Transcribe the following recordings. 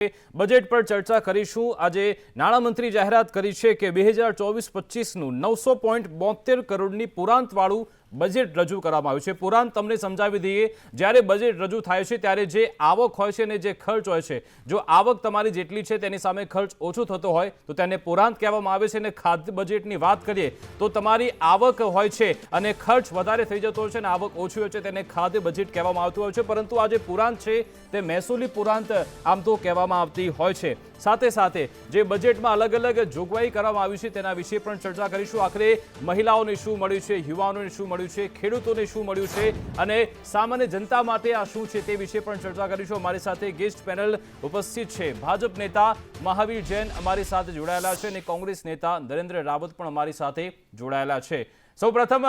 Budget પર ચર્ચા કરીશું. આજે નાણામંત્રી જાહેરાત કરી છે કે બે હજાર ચોવીસ પચીસનું નવસો પોઈન્ટ બોતેર કરોડની પુરાંતવાળું બજેટ રજૂ કરવામાં આવ્યું છે. પુરાણ તમને સમજાવી દઈએ. જ્યારે બજેટ રજૂ થાય છે, ત્યારે જે આવક હોય છે અને જે ખર્ચ હોય છે, જો આવક તમારી જેટલી છે, તેની સામે ખર્ચ ઓછો થતો હોય, તો તેને પુરાંત કહેવામાં આવે છે. અને ખાદ્ય બજેટની વાત કરીએ, તો તમારી આવક હોય છે અને ખર્ચ વધારે થઈ જતો હોય છે અને આવક ઓછી હોય છે, તેને ખાદ્ય બજેટ કહેવામાં આવતું હોય છે. પરંતુ આ જે પુરાંત છે, તે મહેસૂલી પુરાંત આમ તો કહેવામાં આવતી હોય છે. સાથે સાથે જે બજેટમાં અલગ અલગ જોગવાઈ કરવામાં આવી છે તેના વિશે પણ ચર્ચા કરીશું. આખરે મહિલાઓને શું મળ્યું છે, યુવાનોને શું મળ્યું છે, ખેડૂતોને શું મળ્યું છે અને સામાન્ય જનતા માટે આ શું છે તે વિશે પણ ચર્ચા કરીશું. અમારી સાથે ગેસ્ટ પેનલ ઉપસ્થિત છે ભાજપ નેતા મહાવીર જૈન અમારી સાથે જોડાયેલા છે અને કોંગ્રેસ નેતા નરેન્દ્ર રાવત પણ અમારી સાથે જોડાયેલા છે. સૌપ્રથમ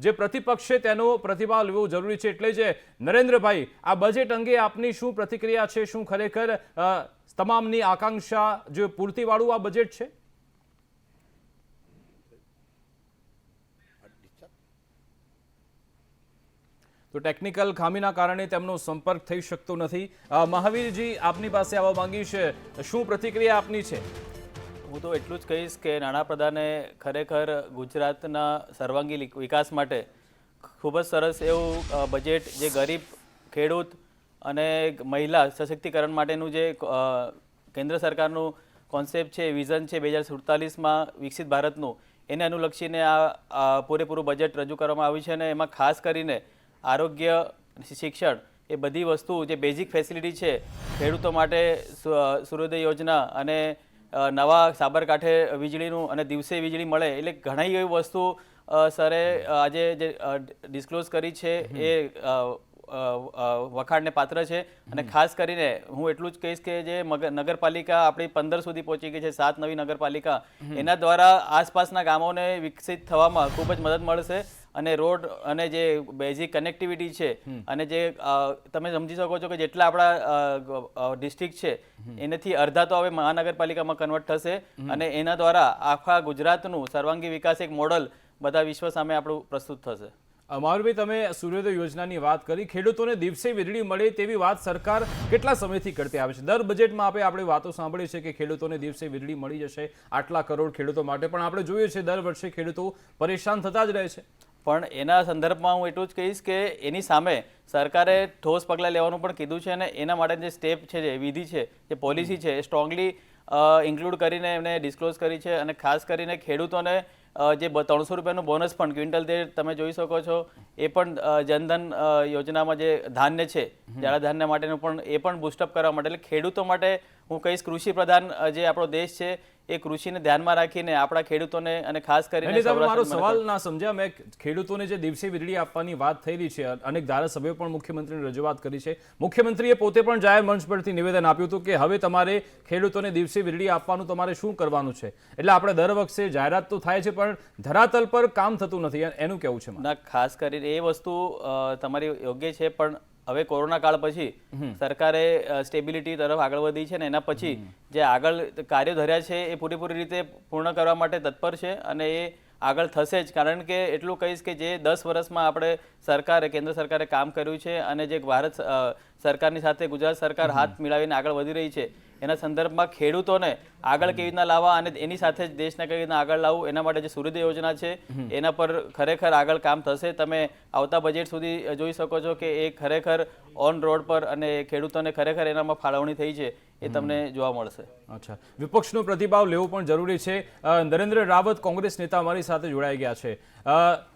જે પ્રતિપક્ષ છે તેનો પ્રતિભાવ લેવો જરૂરી છે. એટલે જ નરેન્દ્રભાઈ, આ બજેટ અંગે આપની શું પ્રતિક્રિયા છે, શું ખરેખર તમામની આકાંક્ષા જે પૂર્તિવાળું આ બજેટ છે? તો ટેકનિકલ ખામીના કારણે તેમનો સંપર્ક થઈ શકતો નથી. મહાવીરજી, આપની પાસે આવવા માંગી છે. શું પ્રતિક્રિયા આપની છે? હું તો એટલું જ કહીશ કે નાણાપ્રધાને ખરેખર ગુજરાતના સર્વાંગી વિકાસ માટે ખૂબ જ સરસ એવું બજેટ જે ગરીબ, ખેડૂત અને મહિલા સશક્તિકરણ માટેનું જે કેન્દ્ર સરકારનું કોન્સેપ્ટ છે વિઝન છે બે હજાર સુડતાલીસમાં વિકસિત ભારતનું એને અનુલક્ષીને આ પૂરેપૂરું બજેટ રજૂ કરવામાં આવ્યું છે અને એમાં ખાસ કરીને આરોગ્ય શિક્ષણ એ બધી વસ્તુ જે બેઝિક ફેસિલિટી છે ખેડૂતો માટે સૂર્યોદય યોજના અને નવા સાબરકાંઠે વીજળીનું અને દિવસે વીજળી મળે એટલે ઘણી એવી વસ્તુ સરે આજે જે ડિસ્ક્લોઝ કરી છે એ વખાણને પાત્ર છે. અને ખાસ કરીને હું એટલું જ કહીશ કે જે નગરપાલિકા આપણી પંદર સુધી પહોંચી ગઈ છે સાત નવી નગરપાલિકા એના દ્વારા આસપાસના ગામોને વિકસિત થવામાં ખૂબ જ મદદ મળશે. અને રોડ અને જે બેઝિક કનેક્ટિવિટી છે અને જે તમે સમજી શકો છો કે જેટલા આપણા ડિસ્ટ્રિક્ટ છે એનાથી અડધા તો હવે મહાનગરપાલિકામાં કન્વર્ટ થશે. અને એના દ્વારા આખા ગુજરાતનું સર્વાંગી વિકાસ એક મોડલ બધા વિશ્વ સામે આપણું પ્રસ્તુત થશે. મારુભાઈ તમે સૂર્યોદય યોજનાની વાત કરી. ખેડૂતોને દિવસે વીજળી મળે તેવી વાત સરકાર કેટલા સમયથી કરતી આવે છે? દર બજેટમાં આપણે આપણે વાતો સાંભળીએ છીએ કે ખેડૂતોને દિવસે વીજળી મળી જશે આટલા કરોડ ખેડૂતો માટે. પણ આપણે જોઈએ છીએ દર વર્ષે ખેડૂતો પરેશાન થતા જ રહે છે. પણ એના સંદર્ભમાં હું એટલું જ કહીશ કે એની સામે સરકારે ઠોસ પગલાં લેવાનું પણ કીધું છે અને એના માટે જે સ્ટેપ છે, જે વિધિ છે, જે પોલિસી છે, એ સ્ટ્રોંગલી ઇન્ક્લુડ કરીને એમને ડિસ્ક્લોઝ કરી છે અને ખાસ કરીને ખેડૂતોને જે ત્રણસો રૂપિયાનું બોનસ પણ ક્વિન્ટલ દીઠ તમે જોઈ શકો છો. એ પણ જનધન યોજનામાં જે ધાન્ય છે જાડા ધાન્ય માટેનું પણ એ પણ બુસ્ટઅપ કરવા માટે. એટલે ખેડૂતો માટે હું કહીશ કૃષિ પ્રધાન જે આપણો દેશ છે એ કૃષિને ધ્યાનમાં રાખીને આપણા ખેડૂતોને અને ખાસ કરીને મારો સવાલ ના સમજ્યા. મેં ખેડૂતોને જે દિવસે વીજળી આપવાની વાત રહી છે અનેક ધારાસભ્યો પણ મુખ્યમંત્રીને રજૂઆત કરી છે. મુખ્યમંત્રીએ પોતે પણ જાહેર મંચ પરથી નિવેદન આપ્યું હતું કે હવે તમારે ખેડૂતોને દિવસે વીજળી આપવાનું તમારે શું કરવાનું છે? એટલે આપણે દર વખતે જાહેરાત તો થાય છે પણ ધરાતલ પર કામ થતું નથી. એનું કેવું છે. ના ખાસ કરીને એ વસ્તુ તમારી યોગ્ય છે પણ હવે કોરોના કાળ પછી સરકારે સ્ટેબિલિટી તરફ આગળ વધી છે ને એના પછી જે આગળ કાર્યો ધર્યા છે એ પૂરેપૂરી રીતે પૂર્ણ કરવા માટે તત્પર છે અને એ આગળ થશે જ. કારણ કે એટલું કહીશ કે જે દસ વર્ષમાં આપણે સરકારે કેન્દ્ર સરકારે કામ કર્યું છે અને જે ભારત સરકારની સાથે ગુજરાત સરકાર હાથ મિલાવીને આગળ વધી રહી છે એના સંદર્ભમાં ખેડૂતોને આગળ કેવી રીતના લાવવા અને એની સાથે જ દેશને કેવી રીતના આગળ લાવવું એના માટે જે સૂર્યોદય યોજના છે એના પર ખરેખર આગળ કામ થશે. તમે આવતા બજેટ સુધી જોઈ શકો છો કે એ ખરેખર ઓન રોડ પર અને ખેડૂતોને ખરેખર એનામાં ફાળવણી થઈ છે એ તમને જોવા મળશે. અચ્છા. વિપક્ષનો પ્રતિભાવ લેવો પણ જરૂરી છે. નરેન્દ્ર રાવત કોંગ્રેસ નેતા અમારી સાથે જોડાઈ ગયા છે.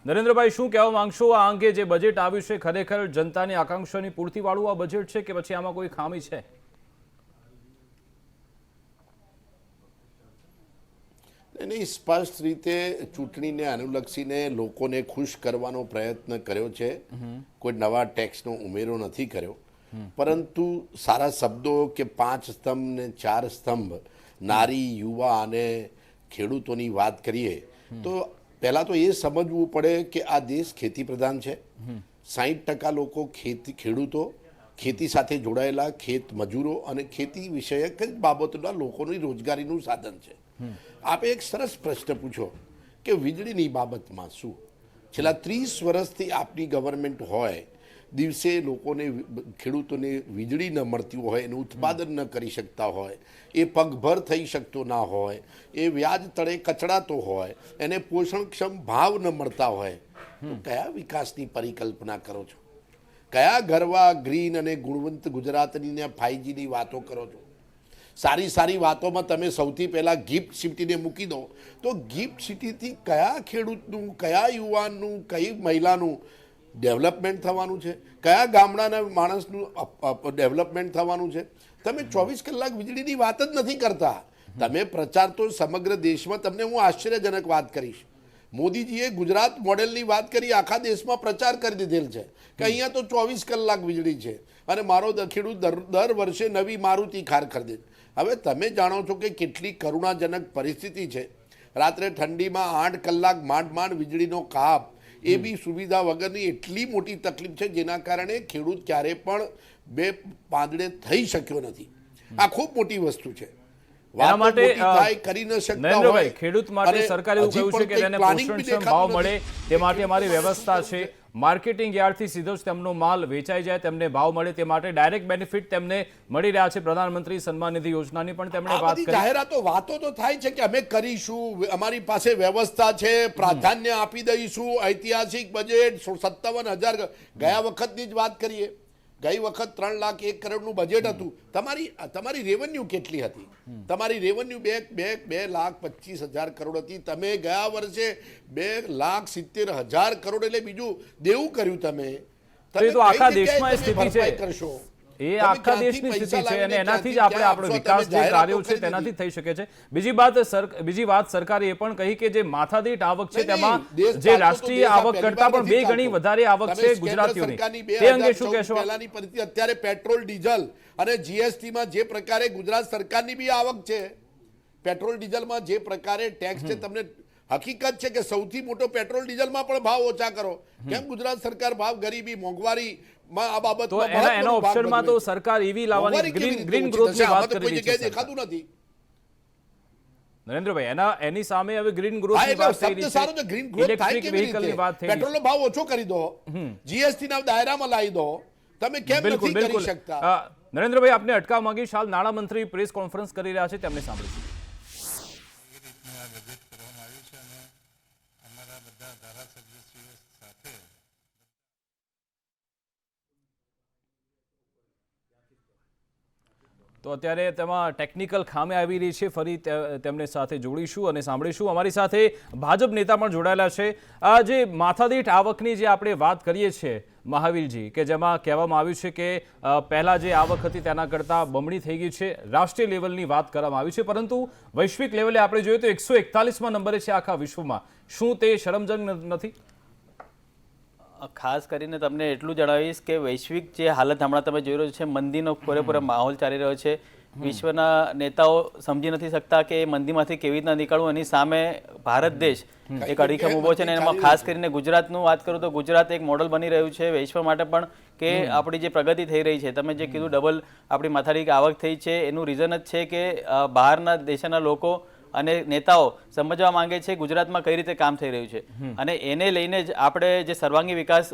નરેન્દ્રભાઈ શું કહેવા માંગશો? આ અંગે જે બજેટ આવ્યું છે ખરેખર જનતાની આકાંક્ષાની પૂર્તિવાળું આ બજેટ છે કે પછી આમાં કોઈ ખામી છે? એની સ્પષ્ટ રીતે ચૂંટણીને અનુલક્ષીને લોકોને ખુશ કરવાનો પ્રયત્ન કર્યો છે. કોઈ નવા ટેક્સનો ઉમેરો નથી કર્યો. પરંતુ સારા શબ્દો કે પાંચ સ્તંભ ને ચાર સ્તંભ નારી યુવા અને ખેડૂતોની વાત કરીએ તો પહેલાં તો એ સમજવું પડે કે આ દેશ ખેતી પ્રધાન છે સાહીઠ ટકા લોકો ખેતી ખેડૂતો ખેતી સાથે જોડાયેલા ખેત મજૂરો અને ખેતી વિષયક જ બાબતોના લોકોની રોજગારીનું સાધન છે. આપે એક સરસ પ્રશ્ન પૂછો કે વીજળીની બાબતમાં શું? છેલ્લા ત્રીસ વર્ષથી આપની ગવર્મેન્ટ હોય, દિવસે લોકોને ખેડૂતોને વીજળી ન મળતી હોય, એનું ઉત્પાદન ન કરી શકતા હોય, એ પગભર થઈ શકતો ના હોય, એ વ્યાજ તળે કચડાતો હોય, એને પોષણક્ષમ ભાવ ન મળતા હોય, તો કયા વિકાસની પરિકલ્પના કરો છો? કયા ગરવા ગ્રીન અને ગુણવંત ગુજરાતની ને ફાઈવજીની વાતો કરો છો? સારી સારી વાતોમાં તમે સૌથી પહેલાં ગિફ્ટ સિટીને મૂકી દો. તો ગિફ્ટ સિટીથી કયા ખેડૂતનું, કયા યુવાનનું, કઈ મહિલાનું ડેવલપમેન્ટ થવાનું છે? કયા ગામડાના માણસનું ડેવલપમેન્ટ થવાનું છે? તમે ચોવીસ કલાક વીજળીની વાત જ નથી કરતા. તમે પ્રચાર તો સમગ્ર દેશમાં, તમને હું આશ્ચર્યજનક વાત કરીશ. મોદીજીએ ગુજરાત મોડેલની વાત કરી આખા દેશમાં પ્રચાર કરી દીધેલ છે કે અહીંયા તો ચોવીસ કલાક વીજળી છે અને મારો ખેડૂત દર દર વર્ષે નવી મારુતિ કાર ખરીદે હવે તમે જાણો છો કે કેટલી કરુણાજનક પરિસ્થિતિ છે. રાત્રે ઠંડીમાં આઠ કલાક માંડ માંડ વીજળીનો કાપ એ બી સુવિધા વગરની એટલી મોટી તકલીફ છે જેના કારણે ખેડૂત ક્યારે પણ બે પાંદડે થઈ શક્યો નથી. આ ખૂબ મોટી વસ્તુ છે. એના માટે કરી ન શકતા નરેન્દ્રભાઈ ખેડૂત માટે સરકારે એવું કહ્યું છે કે તેને પોષણક્ષમ ભાવ મળે તે માટે અમારી વ્યવસ્થા છે. માર્કેટિંગ યાર્ડથી સીધો જ તેમનો માલ વેચાઈ જાય તેમને ભાવ મળે તે માટે ડાયરેક્ટ બેનિફિટ તેમને મળી રહ્યા છે પ્રધાનમંત્રી સન્માન નિધિ યોજનાની પણ તેમણે વાત કરી. જાહેરાતો વાતો તો થાય છે કે અમે કરીશું અમારી પાસે વ્યવસ્થા છે પ્રાધાન્ય આપી દઈશું ઐતિહાસિક બજેટ સત્તાવન હજાર ગયા વખતની જ વાત કરીએ. ગઈ વખત ત્રણ લાખ એક કરોડનું બજેટ હતું. તમારી તમારી રેવન્યુ કેટલી હતી? તમારી રેવન્યુ બે બે બે લાખ પચીસ હજાર કરોડ હતી. તમે ગયા વર્ષે બે લાખ સિત્તેર હજાર કરોડ એટલે બીજું દેવું કર્યું તમે. તમે આખા દેશમાં સ્થિતિ છે. કરશો? એ આખા દેશની સ્થિતિ છે અને એનાથી જ આપણે આપણો વિકાસ જે કાર્યો છે તેનાથી થઈ શકે છે. બીજી વાત બીજી વાત સરકારે એ પણ કહી કે જે માથાદીઠ આવક છે તેમાં જે રાષ્ટ્રીય આવક કરતા પણ બે ગણી વધારે આવક છે ગુજરાતીઓની. તે અંગે શું કહેશો? પહેલાની પરિસ્થિતિ અત્યારે પેટ્રોલ ડીઝલ અને જીએસટીમાં જે પ્રકારે ગુજરાત સરકારની બી આવક છે પેટ્રોલ ડીઝલમાં જે પ્રકારે ટેક્સ છે તમને હકીકત છે કે સૌથી મોટો પેટ્રોલ ડીઝલમાં પણ ભાવ ઓછા કરો. કેમ ગુજરાત સરકાર ભાવ ગરીબી મોંઘવારી માં આ બાબત તો એના એના ઓપ્શનમાં તો સરકાર એવી લાવવાની ગ્રીન ગ્રીન ગ્રોથની વાત કરી રહી છે. દેખાતું નથી. નરેન્દ્રભાઈ એના એની સામે હવે ગ્રીન હા, ગ્રોથની વાત થઈ શબ્દ સારો છે ગ્રીન ગ્રોથ થાય કેવી વ્હીકલની વાત થઈ પેટ્રોલનો ભાવ ઓછો કરી દો. જીએસટી ના દાયરામાં લાવી દો. તમે કેમ નથી કરી શકતા? નરેન્દ્રભાઈ આપને અટકાવ માંગીશ હાલ નાણામંત્રી પ્રેસ કોન્ફરન્સ કરી રહ્યા છે તેમને સાંભળીશું રીતનું આ બજેટ કરવામાં આવ્યું છે અને અમારા બધા ધારાસભ્યશ્રીઓ સાથે તો અત્યારે તેમાં ટેકનિકલ ખામી આવી રહી છે. ફરી તેમને સાથે જોડીશું અને સાંભળીશું. અમારી સાથે ભાજપ નેતા પણ જોડાયેલા છે. આ જે માથાદીઠ આવકની જે આપણે વાત કરીએ છીએ, મહાવીરજી, કે જેમાં કહેવામાં આવ્યું છે કે પહેલાં જે આવક હતી તેના કરતાં બમણી થઈ ગઈ છે. રાષ્ટ્રીય લેવલની વાત કરવામાં આવી છે. પરંતુ વૈશ્વિક લેવલે આપણે જોઈએ તો એકસો એકતાલીસમાં નંબરે છે આખા વિશ્વમાં. શું તે શરમજનક નથી? ખાસ કરીને તમને એટલું જણાવીશ કે વૈશ્વિક જે હાલત હમણાં તમે જોઈ રહ્યો છે મંદીનો પૂરેપૂરો માહોલ ચાલી રહ્યો છે. વિશ્વના નેતાઓ સમજી નથી શકતા કે મંદીમાંથી કેવી રીતના નીકળવું. એની સામે ભારત દેશ એક અડીખમ ઊભો છે અને એમાં ખાસ કરીને ગુજરાતનું વાત કરું તો ગુજરાત એક મોડલ બની રહ્યું છે વિશ્વ માટે પણ કે આપણી જે પ્રગતિ થઈ રહી છે. તમે જે કીધું ડબલ આપણી માથાડી આવક થઈ છે. એનું રીઝન જ છે કે બહારના દેશના લોકો અને નેતાઓ સમજવા માંગે છે ગુજરાતમાં કઈ રીતે કામ થઈ રહ્યું છે. અને એને લઈને જ આપણે જે સર્વાંગી વિકાસ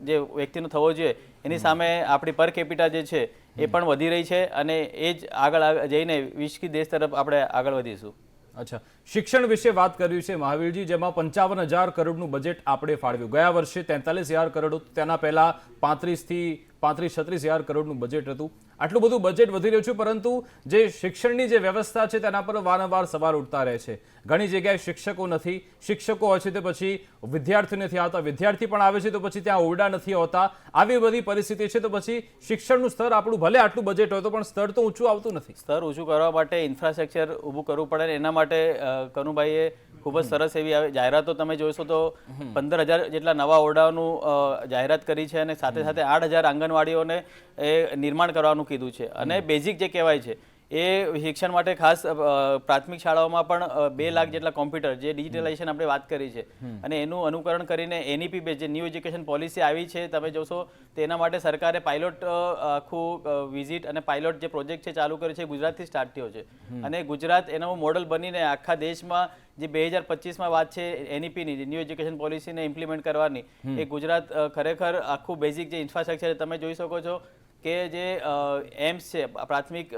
જે વ્યક્તિનો થવો જોઈએ એની સામે આપણી પર કેપિટા જે છે એ પણ વધી રહી છે અને એ જ આગળ આગ- જઈને વિશ્વી દેશ તરફ આપણે આગળ વધીશું. અચ્છા. શિક્ષણ વિશે વાત કર્યું છે મહાવીરજી જેમાં પંચાવન હજાર કરોડનું બજેટ આપણે ફાળવ્યું. ગયા વર્ષે તેતાલીસ હજાર કરોડ તેના પહેલા પાંત્રીસથી પાંત્રીસ, છત્રીસ હજાર કરોડનું બજેટ હતું. આટલું બધું બજેટ વધી રહ્યું છે, પરંતુ જે શિક્ષણની જે વ્યવસ્થા છે, તેના પર વારંવાર સવાલ ઉઠતા રહે છે. ઘણી જગ્યાએ શિક્ષકો નથી. શિક્ષકો હોય છે, તો પછી વિદ્યાર્થી નથી આવતા. વિદ્યાર્થી પણ આવે છે, તો પછી ત્યાં ઓરડા નથી હોતા. આવી બધી પરિસ્થિતિ છે, તો પછી શિક્ષણનું સ્તર આપણું ભલે આટલું બજેટ હોય, તો પણ સ્તર તો ઊંચું આવતું નથી. સ્તર ઊંચું કરવા માટે ઇન્ફ્રાસ્ટ્રક્ચર ઊભું કરવું પડે એના માટે કનુભાઈએ ખૂબ જ સરસ એવી આવી. જાહેરાતો તમે જોશો તો પંદર હજાર જેટલા નવા ઓરડાઓનું જાહેરાત કરી છે અને સાથે સાથે આઠ હજાર આંગણવાડીઓને એ નિર્માણ કરવાનું કીધું છે. અને બેઝિક જે કહેવાય છે એ શિક્ષણ માટે ખાસ પ્રાથમિક શાળાઓમાં પણ બે લાખ જેટલા કોમ્પ્યુટર જે ડિજિટલાઇઝેશન આપણે વાત કરી છે. અને એનું અનુકરણ કરીને એનઈપી બેઝ જે ન્યૂ એજ્યુકેશન પોલિસી આવી છે તમે જોશો તેના માટે સરકારે પાયલોટ આખું વિઝિટ અને પાયલોટ જે પ્રોજેક્ટ છે ચાલુ કર્યો છે એ ગુજરાતથી સ્ટાર્ટ થયો છે. અને ગુજરાત એનું મોડલ બનીને આખા દેશમાં જે બે હજાર પચીસમાં વાત છે એનઈપીની ન્યૂ એજ્યુકેશન પોલિસીને ઇમ્પ્લિમેન્ટ કરવાની એ ગુજરાત ખરેખર આખું બેઝિક જે ઇન્ફ્રાસ્ટ્રક્ચર તમે જોઈ શકો છો કે જે એમ્સ છે પ્રાથમિક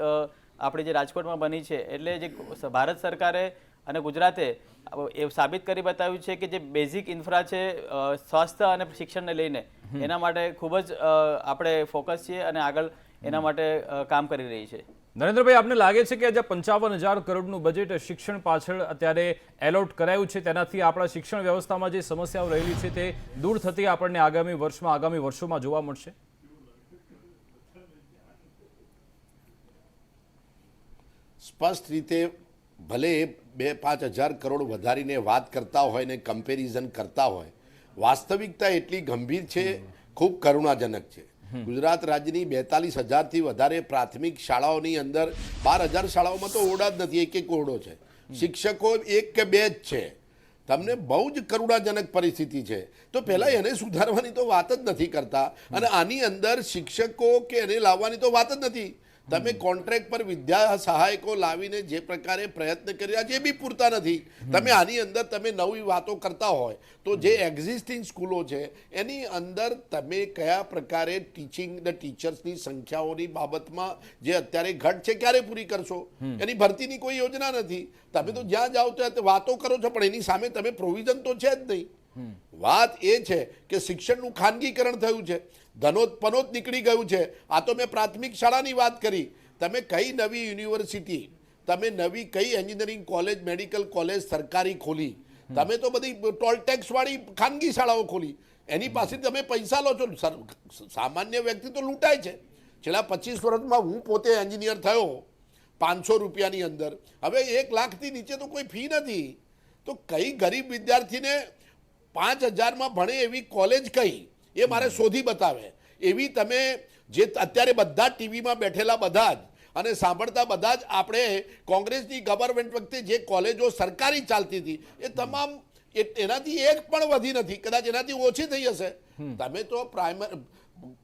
આપણી જે રાજકોટમાં બની છે એટલે જે ભારત સરકારે અને ગુજરાતે એ સાબિત કરી બતાવ્યું છે કે જે બેઝિક ઇન્ફ્રા છે સ્વાસ્થ્ય અને શિક્ષણને લઈને એના માટે ખૂબ જ આપણે ફોકસ છીએ અને આગળ એના માટે કામ કરી રહી છે. નરેન્દ્રભાઈ આપને લાગે છે કે આજે પંચાવન હજાર કરોડનું બજેટ શિક્ષણ પાછળ અત્યારે એલોટ કરાયું છે? તેનાથી આપણા શિક્ષણ વ્યવસ્થામાં જે સમસ્યાઓ રહેલી છે તે દૂર થતી આપણને આગામી વર્ષમાં આગામી વર્ષોમાં જોવા મળશે? સ્પષ્ટ રીતે ભલે બે પાંચ હજાર કરોડ વધારીને વાત કરતા હોય ને કમ્પેરિઝન કરતા હોય વાસ્તવિકતા એટલી ગંભીર છે ખૂબ કરુણાજનક છે. ગુજરાત રાજ્યની બેતાલીસ હજારથી વધારે પ્રાથમિક શાળાઓની અંદર બાર હજાર શાળાઓમાં તો ઓરડા જ નથી એક એક ઓરડો છે. શિક્ષકો એક કે બે જ છે. તમને બહુ જ કરુણાજનક પરિસ્થિતિ છે. તો પહેલાં એને સુધારવાની તો વાત જ નથી કરતા. અને આની અંદર શિક્ષકો કે એને લાવવાની તો વાત જ નથી. તમે કોન્ટ્રાક્ટ પર વિદ્યા સહાયકો લાવીને જે પ્રકારે પ્રયત્ન કરી રહ્યા છે એ બી પૂરતા નથી. તમે આની અંદર તમે નવી વાતો કરતા હોય તો જે એક્ઝિસ્ટિંગ સ્કૂલો છે એની અંદર તમે કયા પ્રકારે ટીચિંગ ધ ટીચર્સની સંખ્યાઓની બાબતમાં જે અત્યારે ઘટ છે ક્યારે પૂરી કરશો? એની ભરતીની કોઈ યોજના નથી. તમે તો જ્યાં જાઓ ત્યાં વાતો કરો છો પણ એની સામે તમે પ્રોવિઝન તો છે જ નહીં. વાત એ છે કે શિક્ષણનું ખાનગીકરણ થયું છે. ધનોત પનોત નીકળી ગયું છે. આ તો મેં પ્રાથમિક શાળાની વાત કરી. તમે કઈ નવી યુનિવર્સિટી તમે નવી કઈ એન્જિનિયરિંગ કોલેજ મેડિકલ કોલેજ સરકારી ખોલી? તમે તો બધી ટોલ ટેક્સ ખાનગી શાળાઓ ખોલી. એની પાસે તમે પૈસા લો છો. સામાન્ય વ્યક્તિ તો લૂંટાય છે. છેલ્લા પચીસ વર્ષમાં હું પોતે એન્જિનિયર થયો પાંચસો રૂપિયાની અંદર. હવે એક લાખથી નીચે તો કોઈ ફી નથી. તો કઈ ગરીબ વિદ્યાર્થીને પાંચ હજારમાં ભણે એવી કોલેજ કઈ એ મારે શોધી બતાવે. એવી તમે જે અત્યારે બધા ટીવીમાં બેઠેલા બધા જ અને સાંભળતા બધા જ આપણે કોંગ્રેસની ગવર્મેન્ટ વખતે જે કોલેજો સરકારી ચાલતી હતી એ તમામ એનાથી એક પણ વધી નથી. કદાચ એનાથી ઓછી થઈ હશે. તમે તો પ્રાઇમરી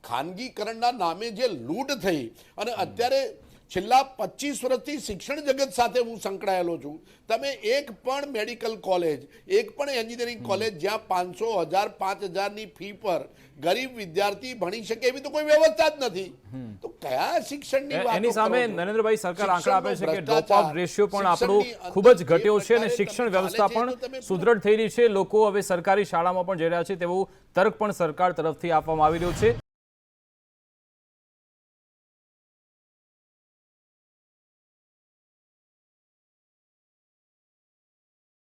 ખાનગીકરણના નામે જે લૂંટ થઈ અને અત્યારે છેલ્લા પચીસ વર્ષથી શિક્ષણ જગત સાથે હું સંકળાયેલો છું. તમે એક પણ મેડિકલ કોલેજ એક પણ એન્જિનિયરિંગ કોલેજ જ્યાં પાંચસો હજાર પાંચ હજારની ફી પર ગરીબ વિદ્યાર્થી ભણી શકે એવી તો કોઈ વ્યવસ્થા જ નથી. તો કયા શિક્ષણની એની સામે નરેન્દ્રભાઈ સરકાર આંકડા આપે છે કે ડ્રોપ આઉટ રેશિયો પણ આપણો ખૂબ જ ઘટ્યો છે અને શિક્ષણ વ્યવસ્થા પણ સુદૃઢ થઈ રહી છે. લોકો હવે સરકારી શાળામાં પણ જઈ રહ્યા છે. તેવું તર્ક પણ સરકાર તરફથી આપવામાં આવી રહ્યું છે.